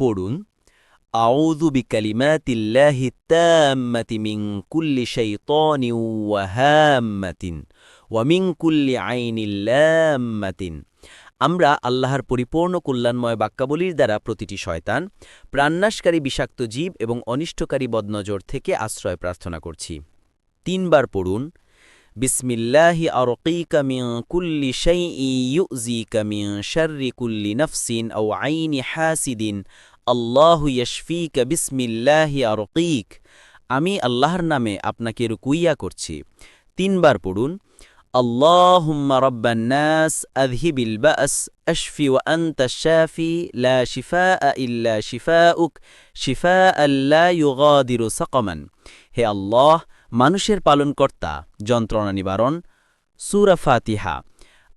পড়ুন, আউযু বিকালিমাতিল্লাহি তাম্মাতি মিন কুল্লি শাইতানিন ওয়া ওয়া মিন কুল্লি আইনিল লাম্মাতিন। আমরা আল্লাহর পরিপূর্ণ কল্যাণময় বাক্যাবলীর দ্বারা প্রতিটি শয়তান, প্রাণনাশকারী বিষাক্ত জীব এবং অনিষ্টকারী বদনজর থেকে আশ্রয় প্রার্থনা করছি। তিনবার পড়ুন, বিসমিল্লাহি আরকিকা মিন কুল্লি শাইইন ইউযিকা মিন শাররি কুল্লি নাফসিন আও আইনি হাসিদিন আল্লাহু ইয়াশফিকা বিসমিল্লাহি আরকিক আমি আল্লাহর নামে আপনাকে রুকুইয়া করছি তিনবার পড়ুন اللهم رب الناس أذهب البأس أشفي وأنت الشافي لا شفاء إلا شفاؤك شفاء لا يغادر سقما হে আল্লাহ মানুষের পালনকর্তা যন্ত্রণা নিবারণ সূরা ফাতিহা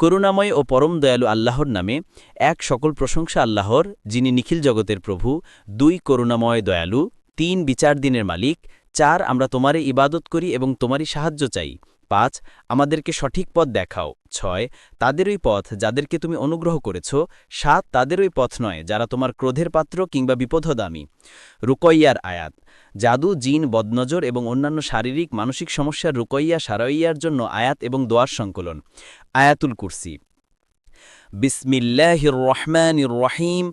করুণাময় ও পরম দয়ালু আল্লাহর নামে এক সকল প্রশংসা আল্লাহর, যিনি নিখিল জগতের প্রভু, দুই করুণাময় দয়ালু, তিন বিচার দিনের মালিক, চার আমরা তোমারে ইবাদত করি এবং তোমারই সাহায্য চাই, পাঁচ আমাদেরকে সঠিক পথ দেখাও, ছয় তাদেরই পথ যাদেরকে তুমি অনুগ্রহ করেছ, সাত তাদেরই পথ নয় যারা তোমার ক্রোধের পাত্র কিংবা বিপদদামী রুকইয়ার আয়াত জাদু, জিন, বদনজর এবং অন্যান্য শারীরিক, মানসিক সমস্যার রুকইয়া, সারাইয়ার জন্য আয়াত এবং দোয়ার সংকলন। আয়াতুল কুরসি। বিসমিল্লাহির রহমানির রহিম।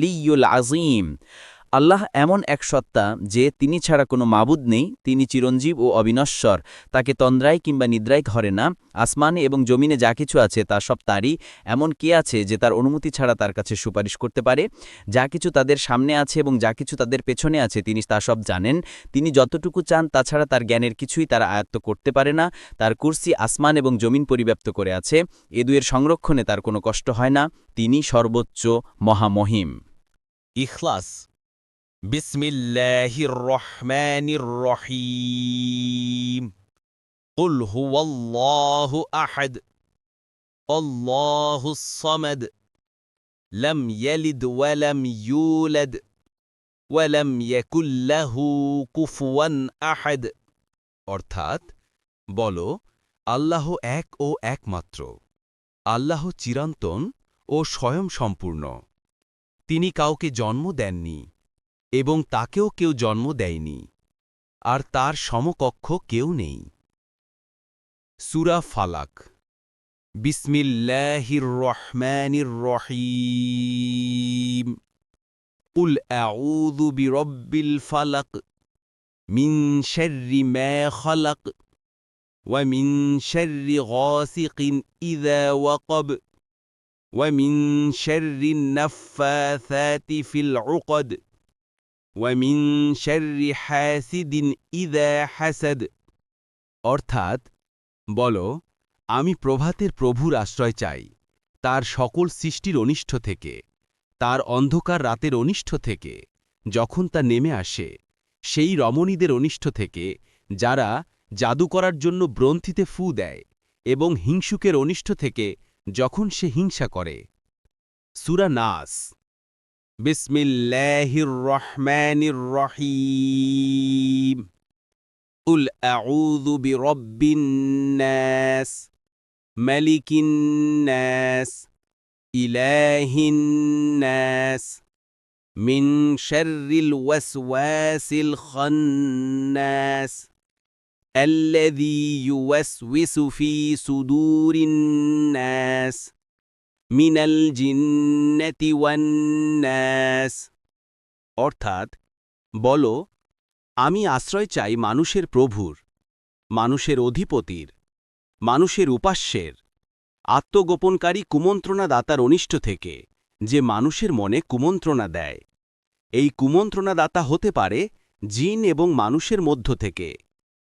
আলিয়ুল আজিম। আল্লাহ এমন এক সত্তা যে তিনি ছাড়া কোনো মাবুদ নেই, তিনি চিরঞ্জীব ও অবিনশ্বর। তাকে তন্দ্রায় কিংবা নিদ্রায় ঘরে না, আসমানে এবং জমিনে যা কিছু আছে তা সব তারই। এমন কে আছে যে তার অনুমতি ছাড়া তার কাছে সুপারিশ করতে পারে? যা কিছু তাদের সামনে আছে এবং যা কিছু তাদের পেছনে আছে, তিনি তা সব জানেন। তিনি যতটুকু চান, তাছাড়া তার জ্ঞানের কিছুই তারা আয়ত্ত করতে পারে না। তার কুর্সি আসমান এবং জমিন পরিব্যাপ্ত করে আছে। এ দুয়ের সংরক্ষণে তার কোনো কষ্ট হয় না। তিনি সর্বোচ্চ মহামহিম। ইখলাস বিসমিল্লাহির রহমানির রহিম قل هو الله أحد الله الصمد لم يلد ولم يولد ولم يكن له كفوا أحد অর্থাৎ বলো আল্লাহ এক ও একমাত্র আল্লাহ চিরন্তন ও স্বয়ং সম্পূর্ণ তিনি কাউকে জন্ম দেননি এবং তাকেও কেউ জন্ম দেয়নি আর তার সমকক্ষ কেউ নেই সুরা ফালাক বিসমিল্লাহির রহমানির রহিম قل أعوذ برب الفلق من شر ما خلق ومن شر غاسق إذا وقب ومن شر النفاثات في العقد ومن شر حاسد إذا حسد অর্থাৎ বলো আমি প্রভাতের প্রভুর আশ্রয় চাই তার সকল সৃষ্টির অনিষ্ট থেকে তার অন্ধকার রাতের অনিষ্ট থেকে যখন তা নেমে আসে সেই রমণীদের অনিষ্ট থেকে যারা জাদু করার জন্য ব্রন্থিতে ফু দেয় এবং হিংসুকের অনিষ্ট থেকে যখন সে হিংসা করে। সুরা নাস। বিসমিল্লাহির রহমানির রহিম। উল আউযু বিরব্বিন নাস। মালিকিন নাস। ইলাহিন নাস। মিন শাররিল ওয়াসওয়াসিল খান্নাস। الذي يوسوس في صدور الناس من الجنة والناس অর্থাৎ বলো আমি আশ্রয় চাই মানুষের প্রভুর মানুষের অধিপতির মানুষের উপাস্যের আত্মগোপনকারী কুমন্ত্রণাদাতার অনিষ্ট থেকে যে মানুষের মনে কুমন্ত্রণা দেয় এই কুমন্ত্রণাদাতা হতে পারে জিন এবং মানুষের মধ্য থেকে